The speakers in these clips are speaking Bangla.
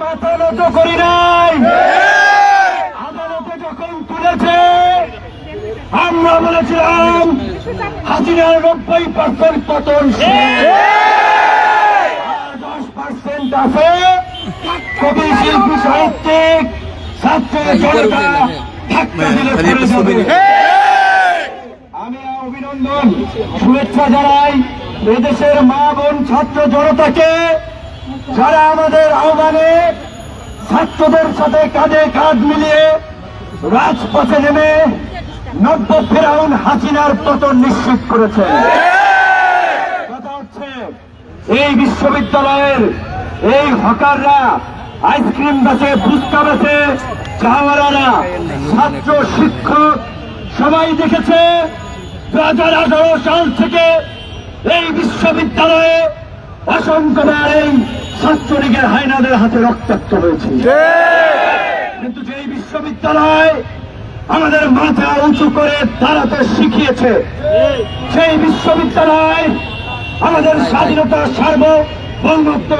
মাথা নত করি নাই। আদালতে যখন তুলেছে আমরা বলেছিলাম হাসিনার নব্বই পার্সেন্ট পতন দশ পার্সেন্ট আছে। কবি শিল্পী সাহিত্যিক ছাত্র জনতা ধাক্কা দিলে পড়ে যাবে। আমি অভিনন্দন শুভেচ্ছা জানাই এদেশের মা বোন ছাত্র জনতাকে। যারা আমাদের আহ্বানে ছাত্রদের সাথে কাঁধে কাঁধ মিলিয়ে রাজপথে নেমে নব্য ফেরাউন হাসিনার পতন নিশ্চিত করেছে। এই বিশ্ববিদ্যালয়ের এই হকাররা আইসক্রিম বেচে, ফুচকা বেছে চাওয়ালারা, ছাত্র, শিক্ষক, সবাই দেখেছে, দু হাজার আঠারো সাল থেকে এই বিশ্ববিদ্যালয়ে অসংখ্যবার এই ছাত্রলীগের হাইনাদের হাতে রক্তাক্ত হয়েছে। কিন্তু যেই বিশ্ববিদ্যালয় আমাদের মাথা উঁচু করে দাঁড়াতে শিখিয়েছে সেই বিশ্ববিদ্যালয় আমাদের স্বাধীনতা সার্বভৌমত্ব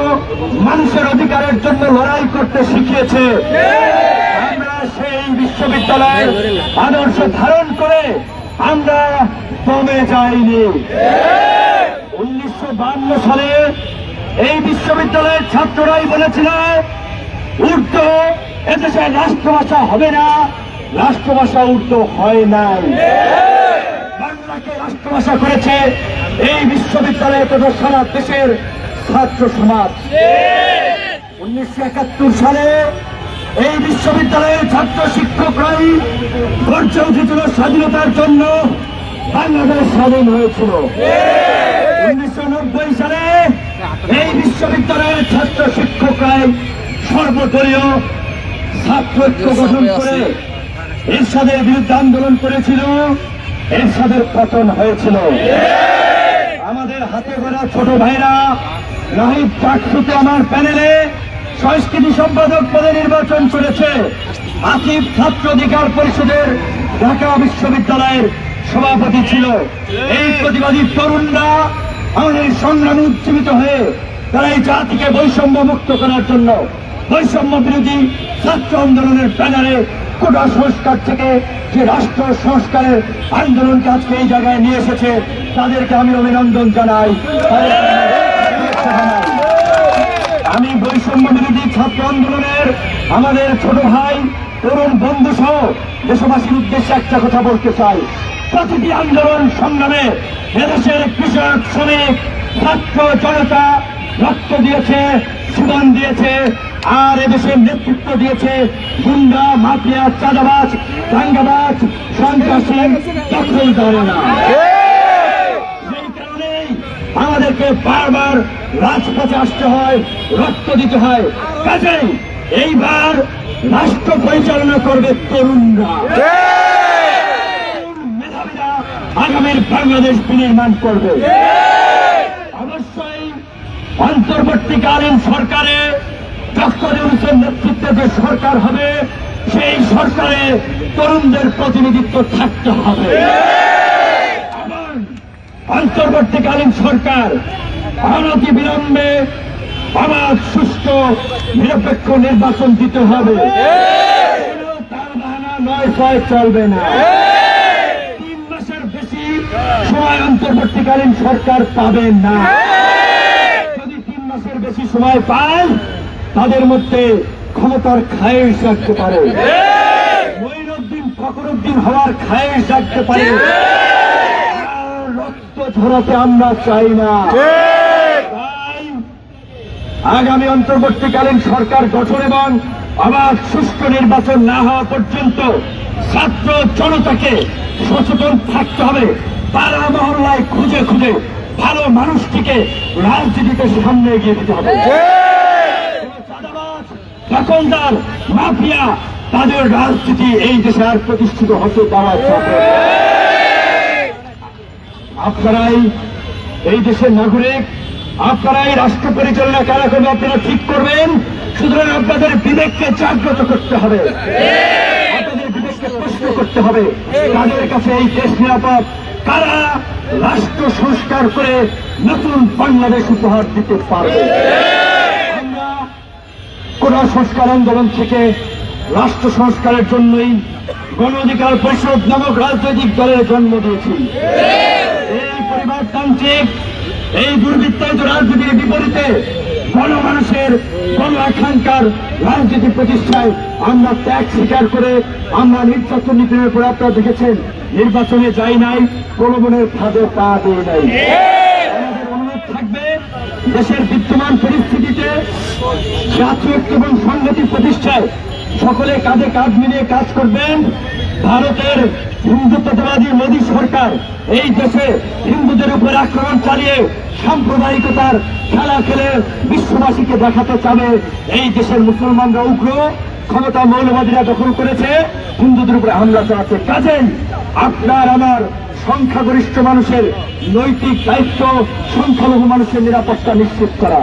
মানুষের অধিকারের জন্য লড়াই করতে শিখিয়েছে। আমরা সেই বিশ্ববিদ্যালয়ের আদর্শ ধারণ করে আমরা কমে যাইনি। উনিশশো সালে এই বিশ্ববিদ্যালয়ের ছাত্ররাই বলেছিল, উর্দু এদেশের রাষ্ট্রভাষা হবে না, রাষ্ট্রভাষা উর্দু হয় নাই। বাংলাকে রাষ্ট্রভাষা করেছে এই বিশ্ববিদ্যালয়ে তথা সারা দেশের ছাত্র সমাজ। উনিশশো একাত্তর সালে এই বিশ্ববিদ্যালয়ের ছাত্র শিক্ষকরাই গর্জে উঠেছিল স্বাধীনতার জন্য বাংলাদেশ স্বাধীন হয়েছিল। উনিশশো নব্বই সালে এই বিশ্ববিদ্যালয়ের ছাত্র শিক্ষকরাই সর্বদলীয় ছাত্র ঐক্য গঠন করে এরশাদের বিরুদ্ধে আন্দোলন করেছিল এরশাদের পতন হয়েছিল। আমাদের হাতে গড়া ছোট ভাইরা নাহিদ চাকসুতে আমার প্যানেলে সংস্কৃতি সম্পাদক পদে নির্বাচন করেছে আসিফ ছাত্র অধিকার পরিষদের ঢাকা বিশ্ববিদ্যালয়ের সভাপতি ছিল। এই প্রতিবাদী তরুণরা আমাদের সংগ্রামে উজ্জীবিত হয়ে তারা এই জাতিকে বৈষম্য মুক্ত করার জন্য বৈষম্য বিরোধী ছাত্র আন্দোলনের ব্যানারে কোটা সংস্কার থেকে যে রাষ্ট্র সংস্কারের আন্দোলনকে আজকে এই জায়গায় নিয়ে এসেছে, তাদেরকে আমি অভিনন্দন জানাই। আমি বৈষম্য বিরোধী ছাত্র আন্দোলনের আমাদের ছোট ভাই, তরুণ বন্ধু সহ দেশবাসীর উদ্দেশ্যে একটা কথা বলতে চাই। প্রতিটি আন্দোলন সংগ্রামে এদেশের কৃষক, শ্রমিক, ছাত্র জনতা রক্ত দিয়েছে জীবন দিয়েছে, আর এদেশের নেতৃত্ব দিয়েছে গুন্ডা, মাফিয়া, চাঁদাবাজ, দাঙ্গাবাজ, সন্ত্রাসী দখলদারেরা আমাদেরকে বারবার রাজপথে আসতে হয়, রক্ত দিতে হয়। কাজেই এইবার রাষ্ট্র পরিচালনা করবে তরুণরা। আগামীর বাংলাদেশ বিনির্মাণ করবে। অবশ্যই অন্তর্বর্তীকালীন সরকারে ডক্টর ইউনুসের নেতৃত্বে যে সরকার হবে, সেই সরকারে তরুণদের প্রতিনিধিত্ব থাকতে হবে। অন্তর্বর্তীকালীন সরকার অনতি বিলম্বে অবাধ সুষ্ঠু, নিরপেক্ষ নির্বাচন দিতে হবে। কোনো তালবাহানা নয় ছয় চলবে না। সময় অন্তর্বর্তীকালীন সরকার পাবে না। যদি তিন মাসের বেশি সময় পায়, তাদের মধ্যে ক্ষমতার খায়েশ রাখতে পারে। মঈনুদ্দিন ফখরুদ্দিন হওয়ার খায়েশ রাখতে পারে। রক্ত ঝরাতে আমরা চাই না। আগামী অন্তর্বর্তীকালীন সরকার গঠন এবং আবার সুষ্ঠু নির্বাচন না হওয়া পর্যন্ত ছাত্র জনতাকে সচেতন থাকতে হবে। পাড়া মহল্লায় খুঁজে খুঁজে ভালো মানুষটিকে রাজনীতিতে সামনে এগিয়ে দিতে হবে। দখলদার মাফিয়া তাদের রাজনীতি এই দেশে আর প্রতিষ্ঠিত হতে দেওয়া যাবে আপনারাই এই দেশের নাগরিক আপনারাই রাষ্ট্র পরিচালনা কারা করবে আপনারা ঠিক করবেন। সুতরাং আপনাদের বিবেককে জাগ্রত করতে হবে। প্রশ্ন করতে হবে। তাদের কাছে এই দেশ নিরাপদ। কারা রাষ্ট্র সংস্কার করে নতুন বাংলাদেশ উপহার দিতে পারবে? আমরা সংস্কার আন্দোলন থেকে রাষ্ট্র সংস্কারের জন্যই গণ অধিকার পরিষদ নামক রাজনৈতিক দলের জন্ম দিয়েছি। এই পরিবারতান্ত্রিক, এই দুর্বৃত্তায়িত রাজনীতির বিপরীতে গণমানুষের কোন আকাঙ্ক্ষার রাজনীতি প্রতিষ্ঠায় আমরা ত্যাগ স্বীকার করে আমরা নির্বাচন নীতির উপর আপনারা দেখেছেন, নির্বাচনে যাই নাই, প্রলোভনের ফাঁদে পা দিয়ে নাই। থাকবে, দেশের বিদ্যমান পরিস্থিতিতে জাতীয় এবং সংহতি প্রতিষ্ঠায় সকলে কাঁধে কাঁধ মিলিয়ে কাজ করবেন। ভারতের হিন্দুত্ববাদী মোদী সরকার এই দেশে হিন্দুদের উপর আক্রমণ চালিয়ে সাম্প্রদায়িকতার খেলা খেলে বিশ্ববাসীকে দেখাতে চাবে এই দেশের মুসলমানরা উগ্র, ক্ষমতা মৌলবাদীরা দখল করেছে, হিন্দুদের উপরে হামলা চালাচ্ছে। কাজেই আপনার আমার সংখ্যাগরিষ্ঠ মানুষের নৈতিক দায়িত্ব, সংখ্যালঘু মানুষের নিরাপত্তা নিশ্চিত করা।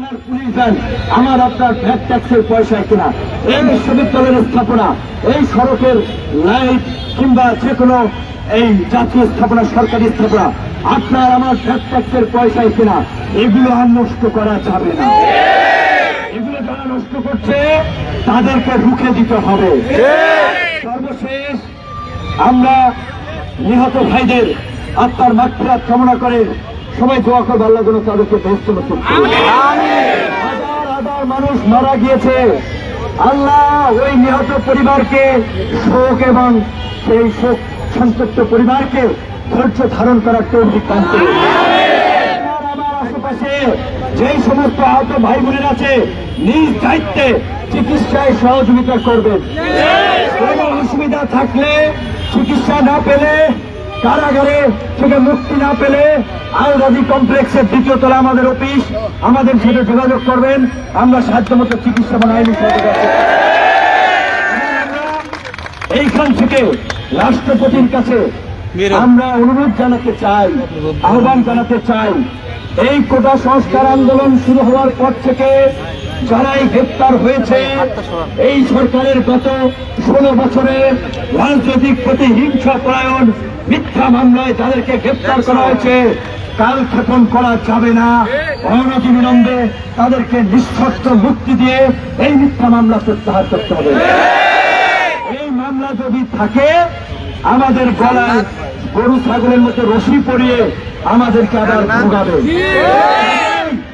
থানার পুলিশ ভ্যান আমার আপনার ভ্যাট ট্যাক্সের পয়সায় কিনা? এই বিশ্ববিদ্যালয়ের স্থাপনা, এই সড়কের লাইট কিংবা যে কোনো এই জাতীয় স্থাপনা, সরকারি স্থাপনা, আপনার আমার ভ্যাট ট্যাক্সের পয়সায় কিনা? এগুলো আর নষ্ট করা যাবে না। এগুলো যারা নষ্ট করছে, তাদেরকে রুখে দিতে হবে। সর্বশেষ, আমরা নিহত ভাইদের আত্মার মাত্রাত কামনা করে সবাই দোয়া করব আল্লাহ যেন তাদেরকে হাজার হাজার মানুষ মারা গিয়েছে। আল্লাহ ওই নিহত পরিবারকে শোক এবং সেই শোক সন্তপ্ত পরিবারকে ধৈর্য ধারণ করার। আমার আশেপাশে যেই সমস্ত আহত ভাই বোনের আছে নিজ দায়িত্বে চিকিৎসায় সহযোগিতা করবেন। কোনো অসুবিধা থাকলে চিকিৎসা না পেলে কারাগারে থেকে মুক্তি না পেলে আলরাজি কমপ্লেক্সের দ্বিতীয় তলা আমাদের অফিস। আমাদের সাথে যোগাযোগ করবেন। আমরা সাহায্য মতো চিকিৎসা এবং আইনি এইখান থেকে রাষ্ট্রপতির কাছে আমরা অনুরোধ জানাতে চাই আহ্বান জানাতে চাই এই কোটা সংস্কার আন্দোলন শুরু হওয়ার পর থেকে যারাই গ্রেপ্তার হয়েছে এই সরকারের গত ষোলো বছরে রাজনৈতিক প্রতিহিংসা পরায়ণ মিথ্যা মামলায় তাদেরকে গ্রেপ্তার করা হয়েছে। কাল কালক্ষেপণ করা যাবে না। অনতিবিলম্বে তাদেরকে নিঃশর্ত মুক্তি দিয়ে এই মিথ্যা মামলা প্রত্যাহার করতে হবে। এই মামলা যদি থাকে আমাদের গলায় গরু ছাগলের মতো রশি পরিয়ে আমাদেরকে আবার ভোগাবে।